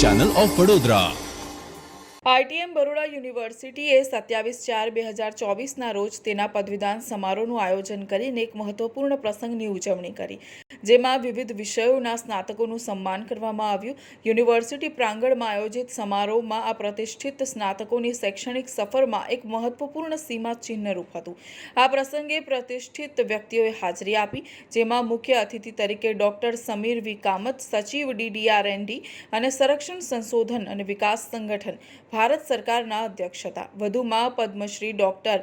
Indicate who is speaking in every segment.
Speaker 1: Channel of Vadodara
Speaker 2: ITM Baroda યુનિવર્સિટીએ સત્યાવીસ ચાર બે હજાર ચોવીસના રોજ તેના પદવીદાન સમારોહનું આયોજન કરીને એક મહત્વપૂર્ણ પ્રસંગની ઉજવણી કરી, જેમાં વિવિધ વિષયોના સ્નાતકોનું સન્માન કરવામાં આવ્યું. યુનિવર્સિટી પ્રાંગણમાં આયોજિત સમારોહમાં આ પ્રતિષ્ઠિત સ્નાતકોની શૈક્ષણિક સફરમાં એક મહત્વપૂર્ણ સીમા ચિહ્નરૂપ હતું. આ પ્રસંગે પ્રતિષ્ઠિત વ્યક્તિઓએ હાજરી આપી, જેમાં મુખ્ય અતિથિ તરીકે ડોક્ટર સમીર વી. કામત, સચિવ ડીડીઆરએનડી અને સંરક્ષણ સંશોધન અને વિકાસ સંગઠન ભારત સરકારના અધ્યક્ષ હતા. વધુમાં Padmashri doctor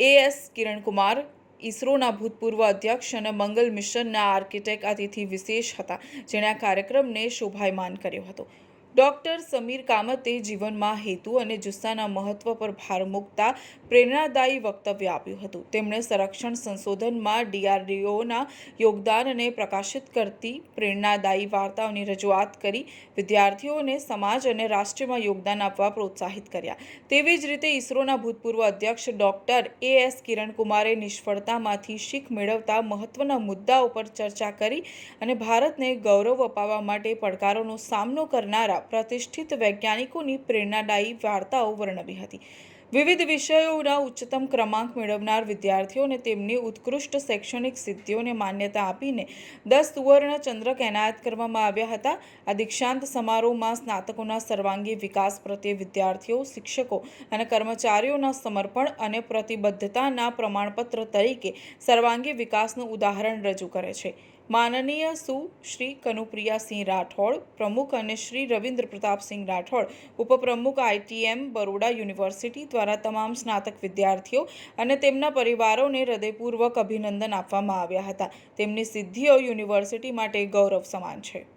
Speaker 2: A S Kirankumar, ઇસરોના ભૂતપૂર્વ અધ્યક્ષ અને મંગલ મિશનના આર્કિટેક્ટ અતિથિ વિશેષ હતા, જેણે આ કાર્યક્રમને શોભાયમાન કર્યો હતો. ડોક્ટર સમીર કામતે જીવનમાં હેતુ અને જુસ્સાના મહત્વ પર ભાર મૂકતા પ્રેરણાદાયી વક્તવ્ય આપ્યું હતું. તેમણે સંરક્ષણ સંશોધનમાં ડીઆરડીઓના યોગદાનને પ્રકાશિત કરતી પ્રેરણાદાયી વાર્તાઓની રજૂઆત કરી વિદ્યાર્થીઓને સમાજ અને રાષ્ટ્રમાં યોગદાન આપવા પ્રોત્સાહિત કર્યા. તેવી જ રીતે ઇસરોના ભૂતપૂર્વ અધ્યક્ષ ડોક્ટર એ એસ કિરણકુમારે નિષ્ફળતામાંથી શીખ મેળવતા મહત્વના મુદ્દાઓ પર ચર્ચા કરી અને ભારતને ગૌરવ અપાવવા માટે પડકારોનો સામનો કરનારા પ્રતિષ્ઠિત વૈજ્ઞાનિકોની પ્રેરણાદાયી વાર્તાઓ વર્ણવી હતી. વિવિધ વિષયોના ઉચ્ચતમ ક્રમાંક મેળવનાર વિદ્યાર્થીઓને તેમની ઉત્કૃષ્ટ શૈક્ષણિક સિદ્ધિઓને માન્યતા આપીને દસ સુવર્ણ ચંદ્રક એનાયત કરવામાં આવ્યા હતા. આ દીક્ષાંત સમારોહમાં સ્નાતકોના સર્વાંગી વિકાસ પ્રત્યે વિદ્યાર્થીઓ, શિક્ષકો અને કર્મચારીઓના સમર્પણ અને પ્રતિબદ્ધતાના પ્રમાણપત્ર તરીકે સર્વાંગી વિકાસનું ઉદાહરણ રજૂ કરે છે. માનનીય સુ શ્રી કનુપ્રિયાસિંહ રાઠોડ, પ્રમુખ અને શ્રી રવિન્દ્ર પ્રતાપસિંહ રાઠોડ, ઉપપ્રમુખ આઈટીએમ બરોડા યુનિવર્સિટી દ્વારા તમામ સ્નાતક વિદ્યાર્થીઓ અને તેમના પરિવારોને હૃદયપૂર્વક અભિનંદન આપવામાં આવ્યા હતા. તેમની સિદ્ધિઓ યુનિવર્સિટી માટે ગૌરવ સમાન છે.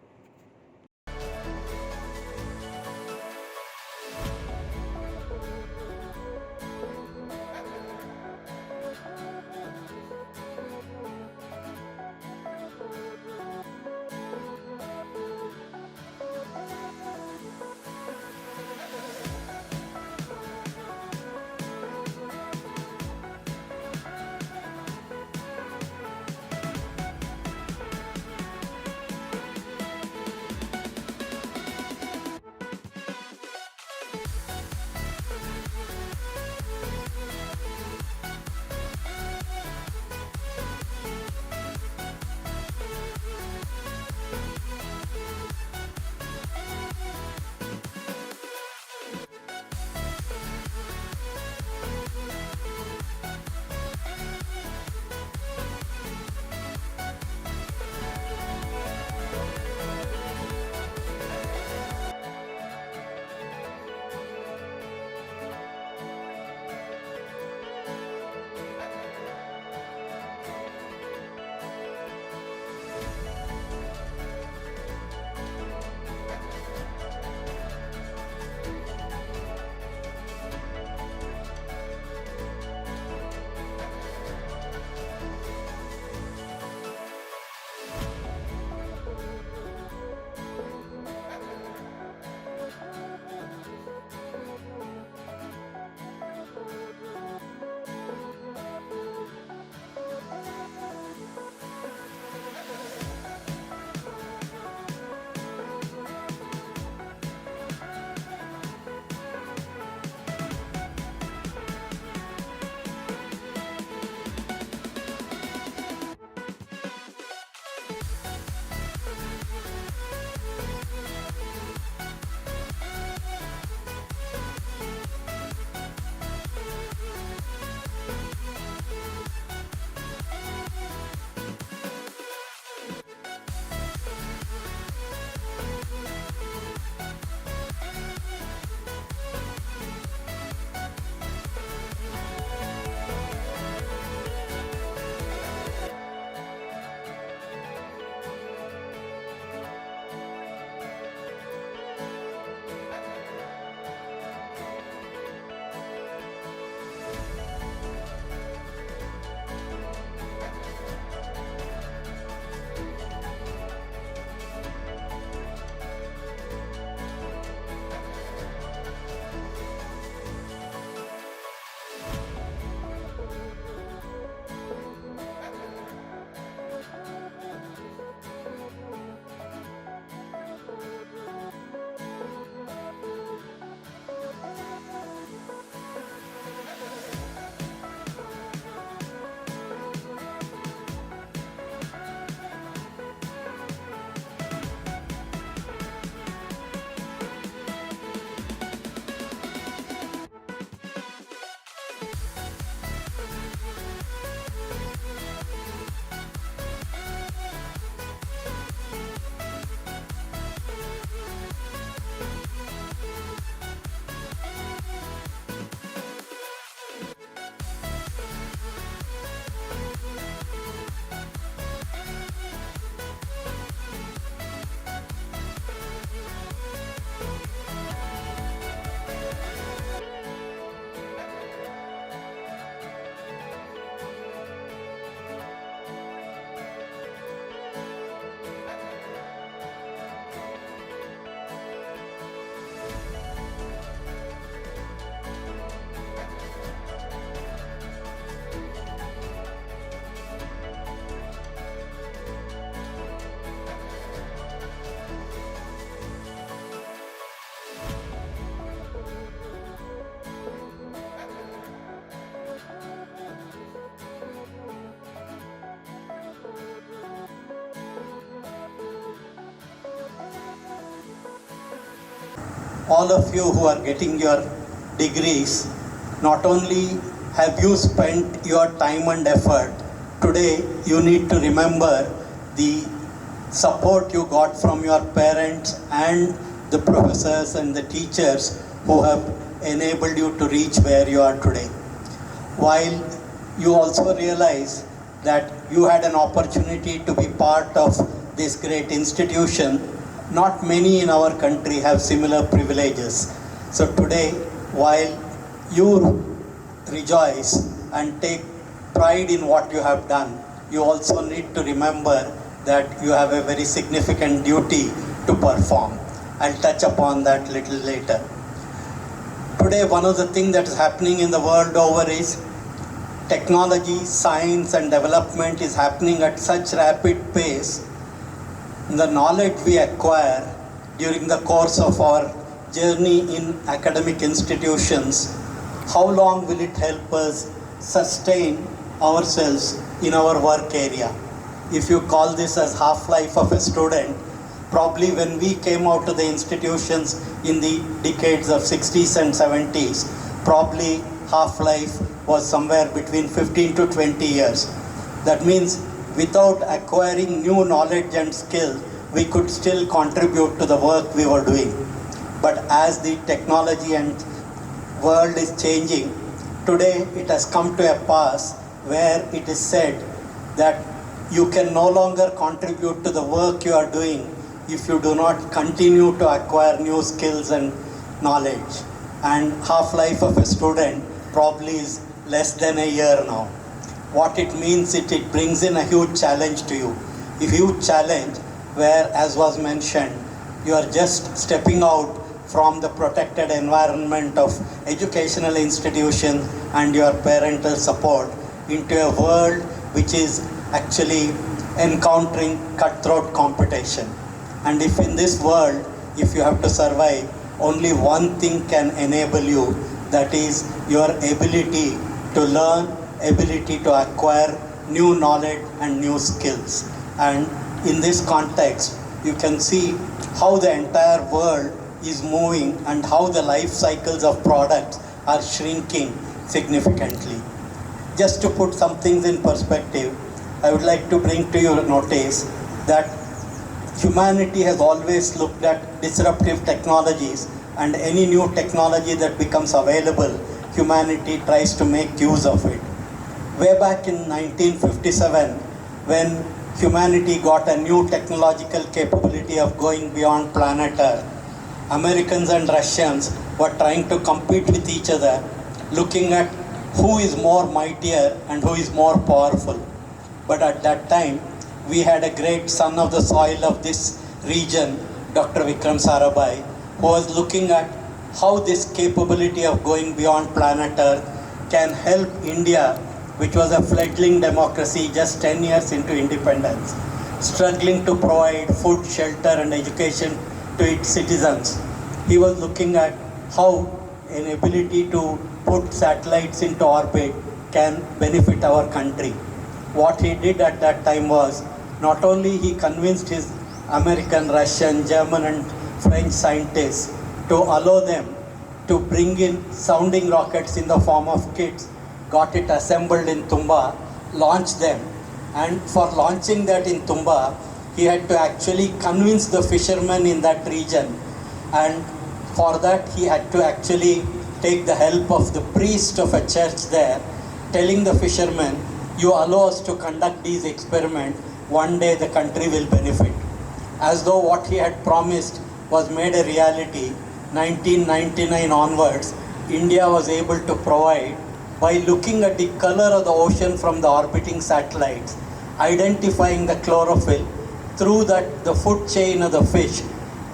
Speaker 1: All of you who are getting your degrees, not only have you spent your time and effort, today you need to remember the support you got from your parents and the professors and the teachers who have enabled you to reach where you are today. While you also realize that you had an opportunity to be part of this great institution, not many in our country have similar privileges. So today, while you rejoice and take pride in what you have done, you also need to remember that you have a very significant duty to perform. I'll touch upon that little later. Today, one of the things that is happening in the world over is technology, science, and development is happening at such rapid pace. The knowledge we acquire during the course of our journey in academic institutions, how long will it help us sustain ourselves in our work area? If you call this as half-life of a student, probably when we came out to the institutions in the decades of 60s and 70s, probably half-life was somewhere between 15 to 20 years. That means without acquiring new knowledge and skill, we could still contribute to the work we were doing. But as the technology and world is changing, today it has come to a pass where it is said that you can no longer contribute to the work you are doing if you do not continue to acquire new skills and knowledge. And half life of a student probably is less than a year now. What it means it, it brings in a huge challenge to you. A huge challenge where, as was mentioned, you are just stepping out from the protected environment of educational institution and your parental support into a world which is actually encountering cutthroat competition. And if in this world, if you have to survive, only one thing can enable you that is your ability to learn, ability to acquire new knowledge and new skills. And in this context, you can see how the entire world is moving and how the life cycles of products are shrinking significantly. Just to put some things in perspective, I would like to bring to your notice that humanity has always looked at disruptive technologies and any new technology that becomes available, humanity tries to make use of it. Way back in 1957, when humanity got a new technological capability of going beyond planet Earth, Americans and Russians were trying to compete with each other, looking at who is more mightier and who is more powerful. But at that time, we had a great son of the soil of this region, Dr. Vikram Sarabhai, who was looking at how this capability of going beyond planet Earth can help India, which was a fledgling democracy just 10 years into independence, struggling to provide food, shelter, and education to its citizens. He was looking at how an ability to put satellites into orbit can benefit our country. What he did at that time was not only he convinced his American, Russian, German, and French scientists to allow them to bring in sounding rockets in the form of kits, got it assembled in Tumba, launched them, and for launching that in Tumba, he had to actually convince the fishermen in that region, and for that he had to actually take the help of the priest of a church there, telling the fishermen, "You allow us to conduct these experiments. One day the country will benefit." As though what he had promised was made a reality, 1999 onwards, India was able to provide by looking at the color of the ocean from the orbiting satellites, identifying the chlorophyll through that the food chain of the fish,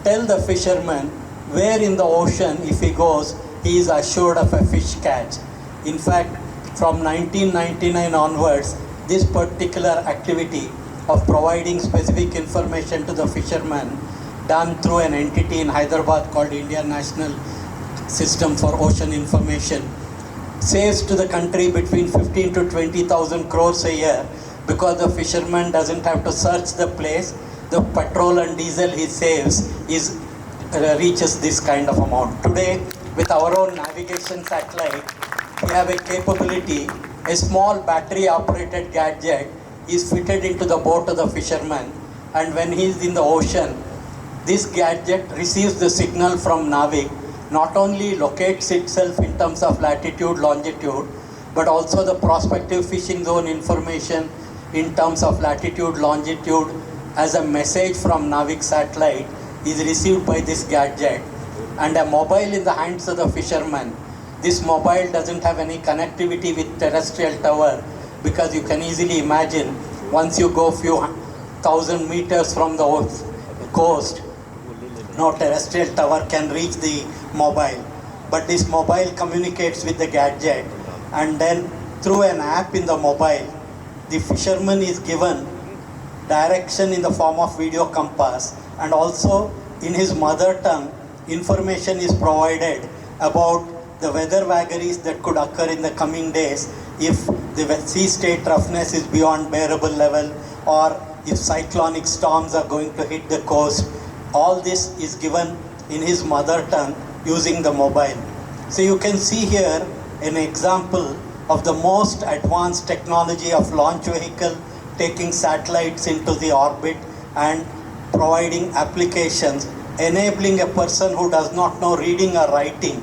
Speaker 1: tell the fisherman where in the ocean if he goes, he is assured of a fish catch. In fact, from 1999 onwards, this particular activity of providing specific information to the fisherman done through an entity in Hyderabad called Indian National System for Ocean Information saves to the country between 15 to 20,000 crores a year because the fisherman doesn't have to search the place. The petrol and diesel he saves is uh, reaches this kind of amount. Today, with our own navigation satellite, we have a capability, a small battery operated gadget is fitted into the boat of the fisherman and when he is in the ocean, this gadget receives the signal from Navig, not only locates itself in terms of latitude, longitude, but also the prospective fishing zone information in terms of latitude, longitude as a message from Navig satellite is received by this gadget and a mobile in the hands of the fisherman. This mobile doesn't have any connectivity with terrestrial tower because you can easily imagine once you go few thousand meters from the coast, no terrestrial tower can reach the mobile. But this mobile communicates with the gadget and then through an app in the mobile, the fisherman is given direction in the form of video compass and also in his mother tongue information is provided about the weather vagaries that could occur in the coming days if the sea state roughness is beyond bearable level or if cyclonic storms are going to hit the coast. All this is given in his mother tongue using the mobile. So you can see here an example of the most advanced technology of launch vehicle taking satellites into the orbit and providing applications enabling a person who does not know reading or writing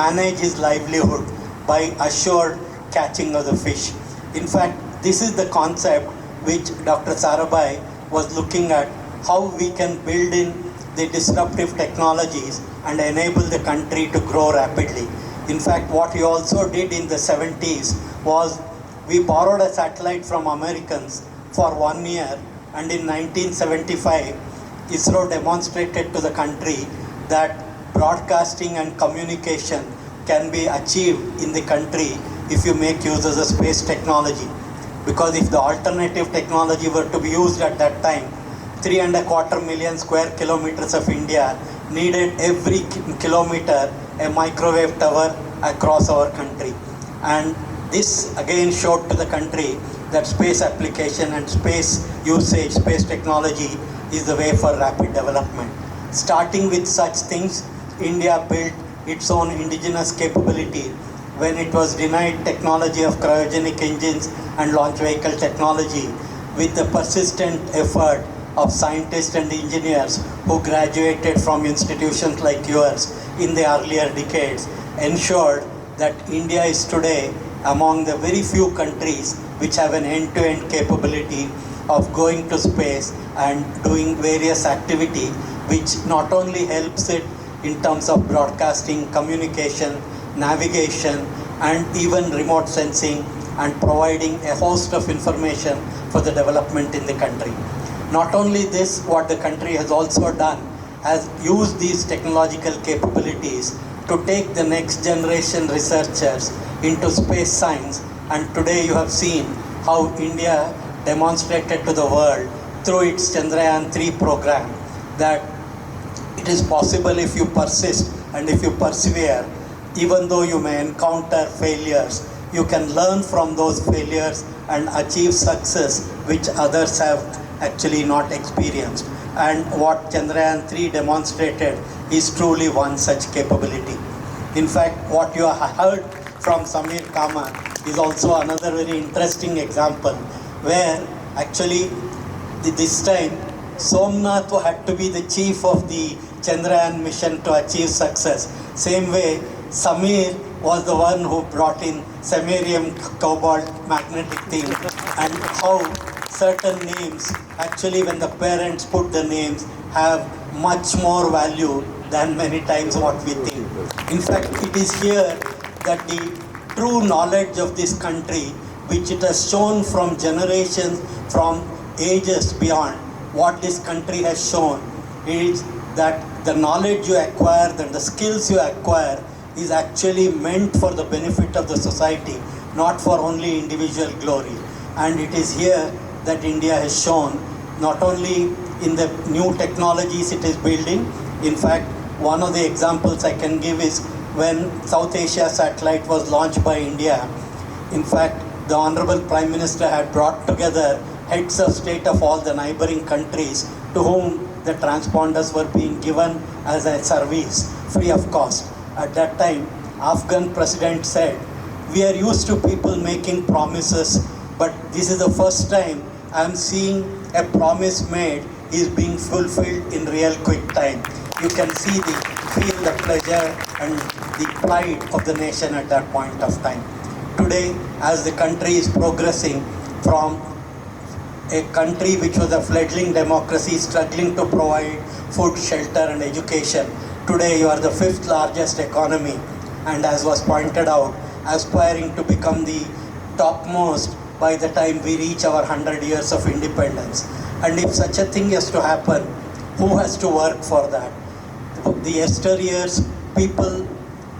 Speaker 1: manage his livelihood by assured catching of the fish. In fact this is the concept which dr sarabai was looking at how we can build in the disruptive technologies and enable the country to grow rapidly in fact what we also did in the 70s was we borrowed a satellite from Americans for one year, and in 1975, ISRO demonstrated to the country that broadcasting and communication can be achieved in the country if you make use of the space technology. Because if the alternative technology were to be used at that time, three and a quarter million square kilometers of India needed every kilometer a microwave tower across our country. And this again showed to the country that space application and space usage, space technology is the way for rapid development. Starting with such things, India built its own indigenous capability when it was denied technology of cryogenic engines and launch vehicle technology with the persistent effort of scientists and engineers who graduated from institutions like yours in the earlier decades ensured that India is today among the very few countries which have an end-to-end capability of going to space and doing various activity which not only helps it in terms of broadcasting, communication, navigation and even remote sensing and providing a host of information for the development in the country. Not only this, what the country has also done has used these technological capabilities to take the next generation researchers into space science and today you have seen how India demonstrated to the world through its Chandrayaan 3 program that it is possible if you persist and if you persevere, even though you may encounter failures, you can learn from those failures and achieve success which others have actually not experienced. And what Chandrayaan 3 demonstrated is truly one such capability. In fact, what you heard from Samir Kama is also another very interesting example where actually this time Somnath had to be the chief of the Chandrayaan mission to achieve success. Same way, Samir was the one who brought in samarium cobalt magnetic thing and how certain names actually when the parents put the names have much more value than many times what we think. In fact, it is here that the true knowledge of this country, which it has shown from generations, from ages beyond, what this country has shown is that the knowledge you acquire, that the skills you acquire is actually meant for the benefit of the society, not for only individual glory. And it is here that India has shown not only in the new technologies it is building, in fact, one of the examples I can give is when South Asia satellite was launched by India. In fact, the Honorable Prime Minister had brought together heads of state of all the neighboring countries to whom the transponders were being given as a service free of cost. At that time, Afghan president said, we are used to people making promises, but this is the first time I am seeing a promise made is being fulfilled in real quick time. You can see the feel the pleasure and the pride of the nation at that point of time. Today, as the country is progressing from a country which was a fledgling democracy struggling to provide food, shelter, and education. Today, you are the fifth largest economy, and as was pointed out, aspiring to become the topmost by the time we reach our 100 years of independence. And if such a thing has to happen, who has to work for that? The yesteryears, people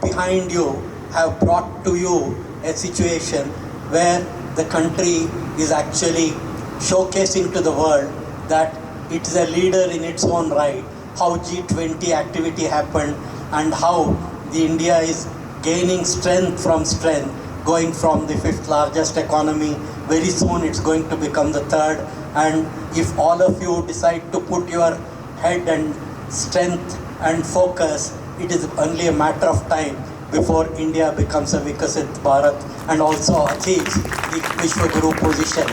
Speaker 1: behind you have brought to you a situation where the country is actually showcasing to the world that it is a leader in its own right. How G20 activity happened and how the India is gaining strength from strength, going from the fifth largest economy. Very soon it's going to become the third. And if all of you decide to put your head and strength and focus, it is only a matter of time before India becomes a Vikasit Bharat and also achieves the Vishwaguru position.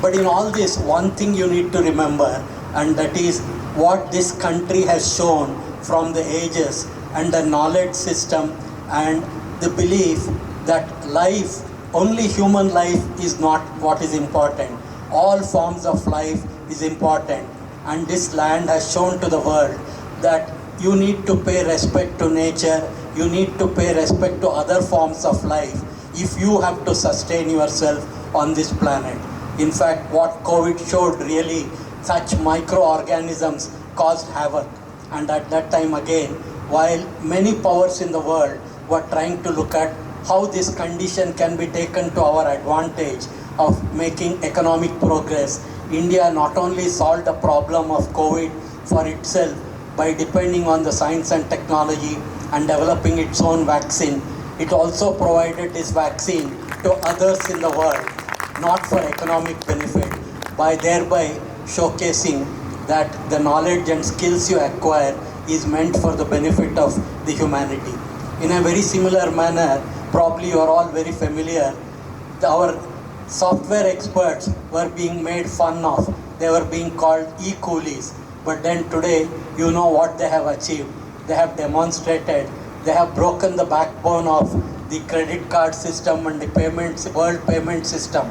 Speaker 1: But in all this, one thing you need to remember, and that is what this country has shown from the ages and the knowledge system and the belief that life, only human life, is not what is important. All forms of life is important. And this land has shown to the world that you need to pay respect to nature, you need to pay respect to other forms of life if you have to sustain yourself on this planet. In fact, what COVID showed really, such microorganisms caused havoc. And at that time again, while many powers in the world were trying to look at how this condition can be taken to our advantage of making economic progress, India not only solved the problem of COVID for itself by depending on the science and technology and developing its own vaccine, it also provided this vaccine to others in the world not for economic benefit, by thereby showcasing that the knowledge and skills you acquire is meant for the benefit of the humanity. In a very similar manner, probably you are all very familiar, our software experts were being made fun of. They were being called e-coolies. But then today, you know what they have achieved. They have demonstrated, they have broken the backbone of the credit card system and the payments, world payment system.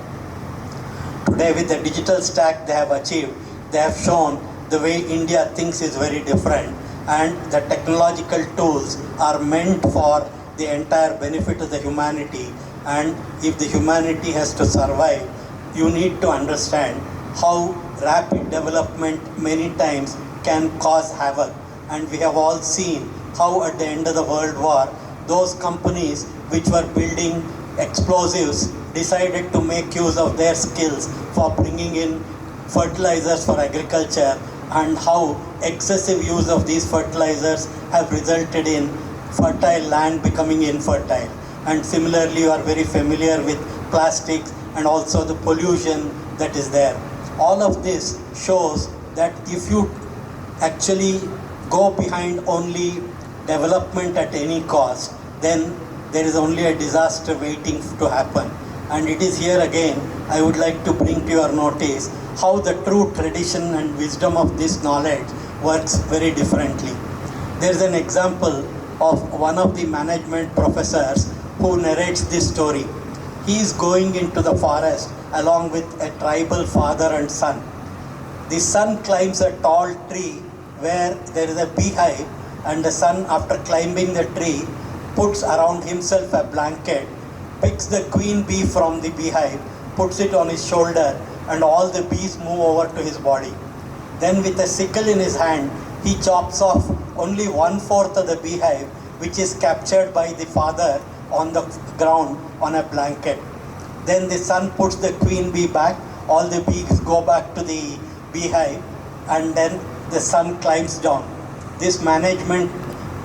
Speaker 1: Today, with the digital stack they have achieved, they have shown the way India thinks is very different, and the technological tools are meant for the entire benefit of the humanity. And if the humanity has to survive, you need to understand how rapid development many times can cause havoc. And we have all seen how, at the end of the World War, those companies which were building explosives decided to make use of their skills for bringing in fertilizers for agriculture and how excessive use of these fertilizers have resulted in fertile land becoming infertile and similarly you are very familiar with plastics and also the pollution that is there all of this shows that if you actually go behind only development at any cost, then there is only a disaster waiting to happen. And it is here again, I would like to bring to your notice how the true tradition and wisdom of this knowledge works very differently. There is an example of one of the management professors who narrates this story. He is going into the forest along with a tribal father and son. The son climbs a tall tree where there is a beehive, and the son, after climbing the tree, puts around himself a blanket, picks the queen bee from the beehive, puts it on his shoulder, and all the bees move over to his body. Then, with a sickle in his hand, he chops off only one fourth of the beehive, which is captured by the father on the ground on a blanket. Then the son puts the queen bee back, all the bees go back to the beehive, and then the son climbs down. This management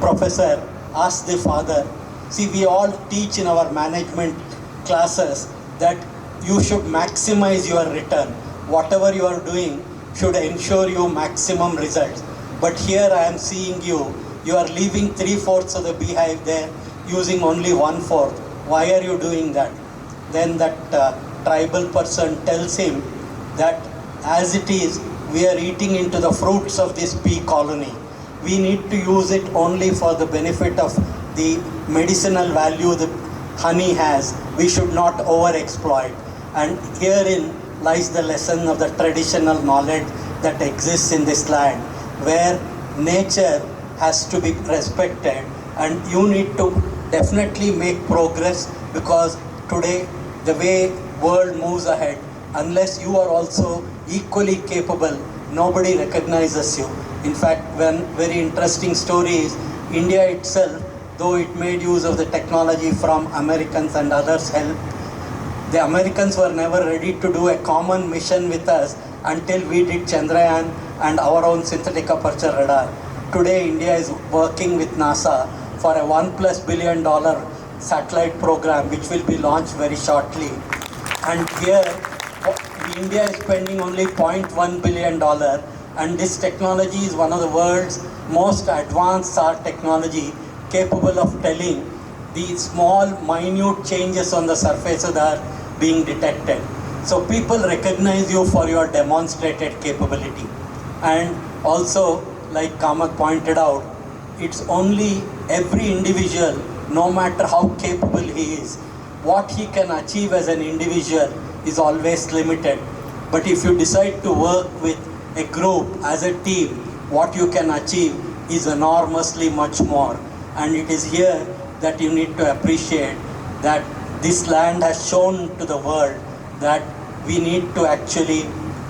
Speaker 1: professor asks the father, See, we all teach in our management classes that you should maximize your return. Whatever you are doing should ensure you maximum results. But here I am seeing you, you are leaving three fourths of the beehive there using only one fourth. Why are you doing that? Then that uh, tribal person tells him that as it is, we are eating into the fruits of this bee colony. We need to use it only for the benefit of the medicinal value the honey has. We should not over exploit. And herein lies the lesson of the traditional knowledge that exists in this land, where nature has to be respected and you need to definitely make progress because today the way world moves ahead unless you are also equally capable nobody recognizes you. In fact one very interesting story is india itself though it made use of the technology from americans and others help the Americans were never ready to do a common mission with us until we did Chandrayaan and our own synthetic aperture radar. Today, India is working with NASA for a one plus billion dollar satellite program which will be launched very shortly. And here, India is spending only 0.1 billion dollar, and this technology is one of the world's most advanced SAR technology capable of telling the small, minute changes on the surface the earth being detected. So people recognize you for your demonstrated capability. And also, like Kamak pointed out, it's only every individual, no matter how capable he is, what he can achieve as an individual is always limited. But if you decide to work with a group as a team, what you can achieve is enormously much more. And it is here that you need to appreciate that this land has shown to the world that we need to actually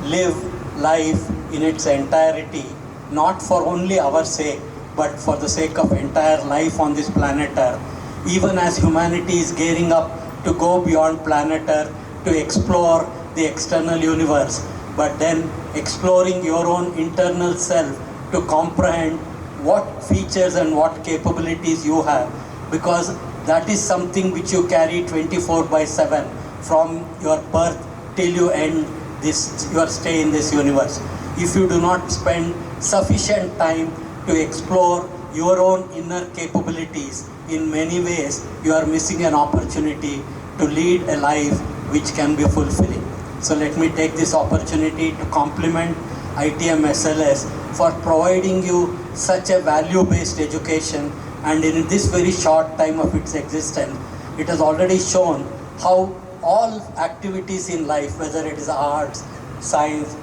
Speaker 1: live life in its entirety, not for only our sake, but for the sake of entire life on this planet Earth. Even as humanity is gearing up to go beyond planet Earth to explore the external universe, but then exploring your own internal self to comprehend what features and what capabilities you have because that is something which you carry 24 by 7 from your birth till you end this your stay in this universe if you do not spend sufficient time to explore your own inner capabilities in many ways you are missing an opportunity to lead a life which can be fulfilling. So let me take this opportunity to compliment ITM SLS for providing you such a value based education and in this very short time of its existence it has already shown how all activities in life whether it is arts science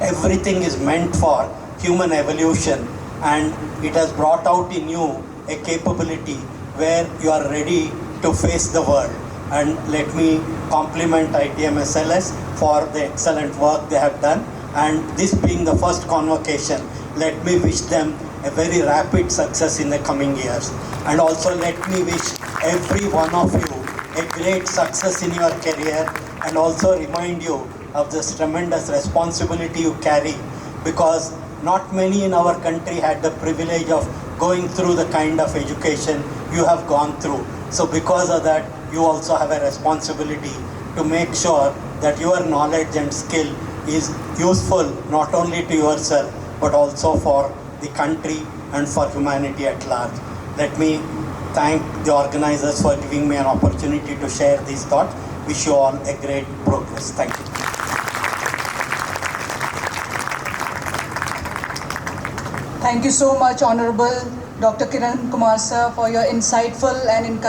Speaker 1: everything is meant for human evolution and it has brought out in you a capability where you are ready to face the world. And let me compliment ITM SLS for the excellent work they have done and this being the first convocation let me wish them a very rapid success in the coming years. And also let me wish every one of you a great success in your career and also remind you of this tremendous responsibility you carry because not many in our country had the privilege of going through the kind of education you have gone through. So, because of that, you also have a responsibility to make sure that your knowledge and skill is useful not only to yourself but also for the country and for humanity at large. Let me thank the organizers for giving me an opportunity to share these thoughts. Wish you all a great progress. Thank you.
Speaker 3: Thank you so much, Honorable Dr. Kiran Kumar sir, for your insightful and encouraging.